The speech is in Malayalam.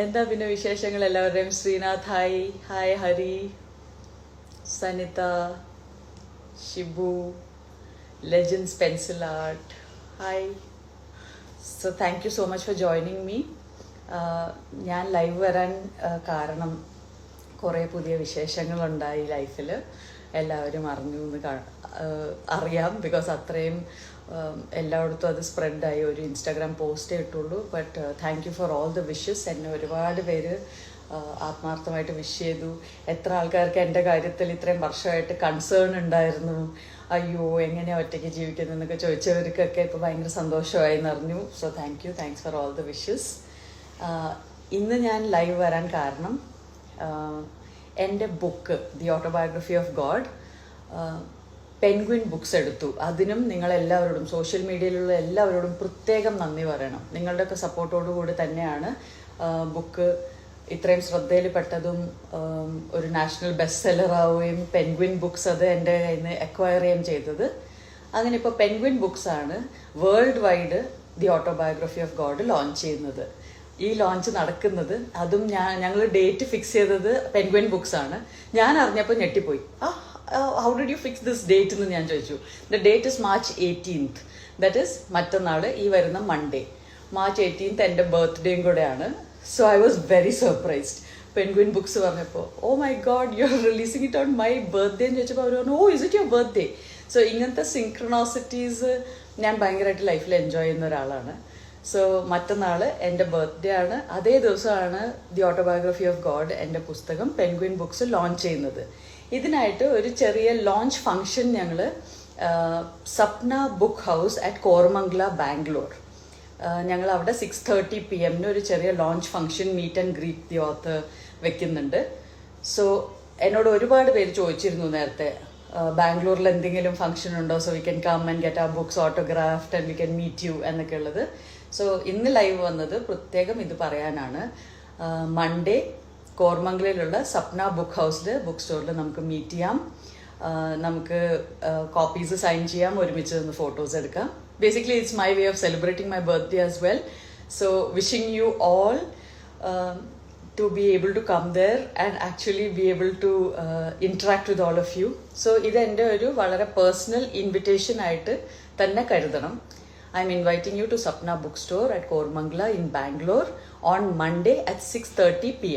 എന്താ പിന്നെ വിശേഷങ്ങൾ എല്ലാവരുടെയും? Srinath hi. Hi Hari. Sanitha. Shibu. Legends pencil art hi so thank you so much for joining me ഞാൻ ലൈവ് വരാൻ കാരണം കുറേ പുതിയ വിശേഷങ്ങളുണ്ടായി ലൈഫിൽ എല്ലാവരും അറിഞ്ഞു എന്ന് അറിയാം. ബിക്കോസ് അത്രയും എല്ലായിടത്തും അത് സ്പ്രെഡായി ഒരു ഇൻസ്റ്റാഗ്രാം പോസ്റ്റേ ഇട്ടുള്ളൂ. But thank you for all the wishes എന്നെ ഒരുപാട് പേര് ആത്മാർത്ഥമായിട്ട് വിഷ് ചെയ്തു. എത്ര ആൾക്കാർക്ക് എന്റെ കാര്യത്തിൽ ഇത്രയും വർഷമായിട്ട് കൺസേൺ ഉണ്ടായിരുന്നു. അയ്യോ എങ്ങനെയാണ് ഒറ്റയ്ക്ക് ജീവിക്കുന്നതെന്നൊക്കെ ചോദിച്ചവർക്കൊക്കെ ഇപ്പോൾ ഭയങ്കര സന്തോഷമായി എന്നറിഞ്ഞു so thank you thanks for all the wishes ഇന്ന് ഞാൻ ലൈവ് വരാൻ കാരണം എന്റെ book the autobiography of God Penguin Books എടുത്തു. അതിനും നിങ്ങളെല്ലാവരോടും സോഷ്യൽ മീഡിയയിലുള്ള എല്ലാവരോടും പ്രത്യേകം നന്ദി പറയണം. നിങ്ങളുടെയൊക്കെ സപ്പോർട്ടോടു കൂടി തന്നെയാണ് ബുക്ക് ഇത്രയും ശ്രദ്ധയിൽ പെട്ടതും ഒരു നാഷണൽ ബെസ്റ്റ് സെല്ലർ ആവുകയും പെൻഗ്വിൻ ബുക്സ് അത് എന്റെ കയ്യിൽ നിന്ന് അക്വയർ ചെയ്യുകയും ചെയ്തത്. അങ്ങനെ ഇപ്പോൾ പെൻഗ്വിൻ ബുക്സ് ആണ് world wide the autobiography of God launch ചെയ്യുന്നത്. ഈ ലോഞ്ച് നടക്കുന്നത്. അതും ഞാൻ ഞങ്ങൾ ഡേറ്റ് ഫിക്സ് ചെയ്തത് പെൻഗ്വിൻ ബുക്സ് ആണ്. ഞാൻ അറിഞ്ഞപ്പോൾ ഞെട്ടിപ്പോയി. ആ how did you fix this date എന്ന് ഞാൻ ചോദിച്ചു. The date is March eighteenth that is മറ്റന്നാൾ ഈ വരുന്ന മൺഡേ മാർച്ച് എയ്റ്റീൻത്ത് എന്റെ ബർത്ത്ഡേയും കൂടെയാണ്. So I was very surprised Penguin Books പറഞ്ഞപ്പോൾ ഓ my God you are releasing it on my birthday എന്ന് ചോദിച്ചപ്പോൾ അവർ പറഞ്ഞു ഓ is it your birthday so ഇങ്ങനത്തെ സിങ്ക്രണോസിറ്റീസ് ഞാൻ ഭയങ്കരമായിട്ട് ലൈഫിൽ എൻജോയ് ചെയ്യുന്ന ഒരാളാണ്. സോ മറ്റന്നാൾ എന്റെ ബർത്ത്ഡേ ആണ്. അതേ ദിവസമാണ് ദി ഓട്ടോബയോഗ്രഫി ഓഫ് ഗോഡ് എന്റെ പുസ്തകം പെൻഗ്വിൻ ബുക്സ് ലോഞ്ച് ചെയ്യുന്നത്. ഇതിനായിട്ട് ഒരു ചെറിയ ലോഞ്ച് ഫംഗ്ഷൻ ഞങ്ങൾ Sapna book house at Koramangala Bangalore ഞങ്ങൾ അവിടെ സിക്സ് തേർട്ടി പി എമ്മിന് ഒരു ചെറിയ launch function meet and greet the author വെക്കുന്നുണ്ട്. സോ എന്നോട് ഒരുപാട് പേര് ചോദിച്ചിരുന്നു നേരത്തെ ബാംഗ്ലൂരിൽ എന്തെങ്കിലും ഫംഗ്ഷൻ ഉണ്ടോ? So we can come and get ആ books autographed and we can meet you എന്നൊക്കെ ഉള്ളത്. സോ ഇന്ന് ലൈവ് വന്നത് പ്രത്യേകം ഇത് പറയാനാണ്. മൺഡേ കോർമംഗലയിലുള്ള സപ്ന ബുക്ക് ഹൗസിൽ ബുക്ക് സ്റ്റോറിൽ നമുക്ക് മീറ്റ് ചെയ്യാം. നമുക്ക് കോപ്പീസ് സൈൻ ചെയ്യാം ഒരുമിച്ച് നിന്ന് ഫോട്ടോസ് എടുക്കാം. Basically it's my way of celebrating my birthday as well so wishing you all to be able to come there and actually be able to uh, interact with all of you. So ഇത് എന്റെ ഒരു വളരെ പേഴ്സണൽ ഇൻവിറ്റേഷൻ ആയിട്ട് തന്നെ കരുതണം I'm inviting you to Sapna book store at Koramangala in Bangalore on Monday at six thirty P M